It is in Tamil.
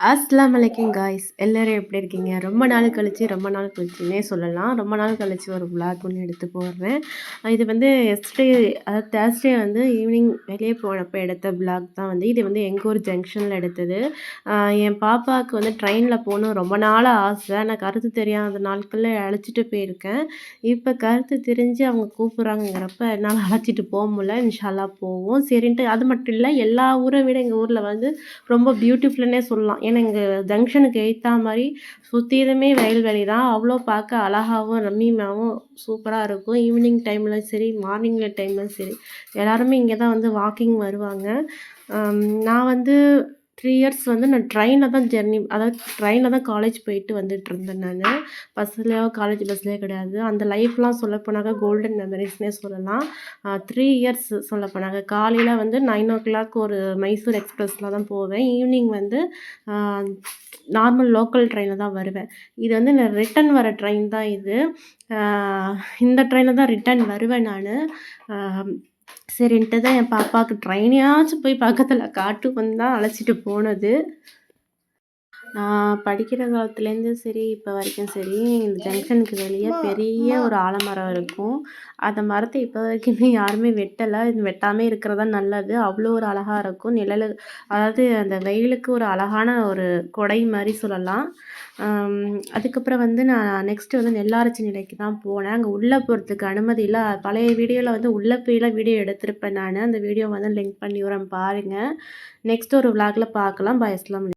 அஸ்லாம் வலைக்கும் காய்ஸ் எல்லோரும் எப்படி இருக்கீங்க? ரொம்ப நாள் கழித்து ரொம்ப நாள் கழிச்சுன்னே சொல்லலாம். ரொம்ப நாள் கழித்து ஒரு விளாக் ஒன்று எடுத்து போடுறேன். இது வந்து எஸ்டே அதாவது தேர்ஸ்டே வந்து ஈவினிங் வெளியே போனப்போ எடுத்த விளாக் தான் வந்து. இது வந்து எங்கள் ஊர் ஜங்ஷனில் எடுத்தது. என் பாப்பாவுக்கு வந்து ட்ரெயினில் போகணும் ரொம்ப நாளாக ஆசை. நான் கருத்து தெரியாத நாட்களில் அழைச்சிட்டு போயிருக்கேன். இப்போ கருத்து தெரிஞ்சு அவங்க கூப்பிட்றாங்கிறப்ப என்னால் அழைச்சிட்டு போக முடியல. இன்ஷால்லா போவோம். சரின்ட்டு அது மட்டும் இல்லை எல்லா ஊரை விட எங்கள் ஊரில் வந்து ரொம்ப பியூட்டிஃபுல்லுன்னே சொல்லலாம். ஏன்னா இங்கே ஜங்ஷனுக்கு எய்த்தா மாதிரி சுற்றிலுமே வயல்வெளி தான் அவ்வளோ பார்க்க அழகாகவும் ரம்மியமாகவும் சூப்பராக இருக்கும். ஈவினிங் டைம்லையும் சரி மார்னிங்கில் டைம்லையும் சரி. எல்லாருமே இங்கே தான் வந்து வாக்கிங் வருவாங்க. நான் வந்து த்ரீ இயர்ஸ் வந்து நான் ட்ரெயினில் தான் ஜெர்னி அதாவது ட்ரெயினில் தான் காலேஜ் போயிட்டு வந்துட்டுருந்தேன் நான். பஸ்ஸுலையோ காலேஜ் பஸ்லேயோ கிடையாது. அந்த லைஃப்லாம் சொல்லப்போனாக்கா கோல்டன் மெமரிஸ்னே சொல்லலாம். த்ரீ இயர்ஸ் சொல்லப்போனாங்க காலையில் வந்து நைன் ஓ கிளாக் ஒரு மைசூர் எக்ஸ்ப்ரெஸில் தான் போவேன். ஈவினிங் வந்து நார்மல் லோக்கல் ட்ரெயினில் தான் வருவேன். இது வந்து நான் ரிட்டன் வர ட்ரெயின் தான் இது. இந்த ட்ரெயினில் தான் ரிட்டன் வருவேன் நான். சரின்ட்டு தான் என் பாப்பாவுக்கு ட்ரெயினையாச்சும் போய் பக்கத்தில் காட்டுக்குன்னு தான் அழைச்சிட்டு போனது. நான் படிக்கிற காலத்துலேருந்து சரி இப்போ வரைக்கும் சரி இந்த ஜங்ஷனுக்கு வெளியே பெரிய ஒரு ஆலமரம் இருக்கும். அந்த மரத்தை இப்போ வரைக்குமே யாருமே வெட்டலை. வெட்டாமல் இருக்கிறது தான் நல்லது. அவ்வளோ ஒரு அழகாக இருக்கும். நிழல் அதாவது அந்த வெயிலுக்கு ஒரு அழகான ஒரு கொடை மாதிரி சொல்லலாம். அதுக்கப்புறம் வந்து நான் நெக்ஸ்ட்டு வந்து நெல்லாரச்சி நிலைக்கு தான் போனேன். அங்கே உள்ளே போகிறதுக்கு அனுமதி இல்லை. பழைய வீடியோவில் வந்து உள்ளே போயெல்லாம் வீடியோ எடுத்திருப்பேன் நான். அந்த வீடியோ வந்து லிங்க் பண்ணி வரேன் பாருங்கள் நெக்ஸ்ட் ஒரு விலாகில் பார்க்கலாம். பாய்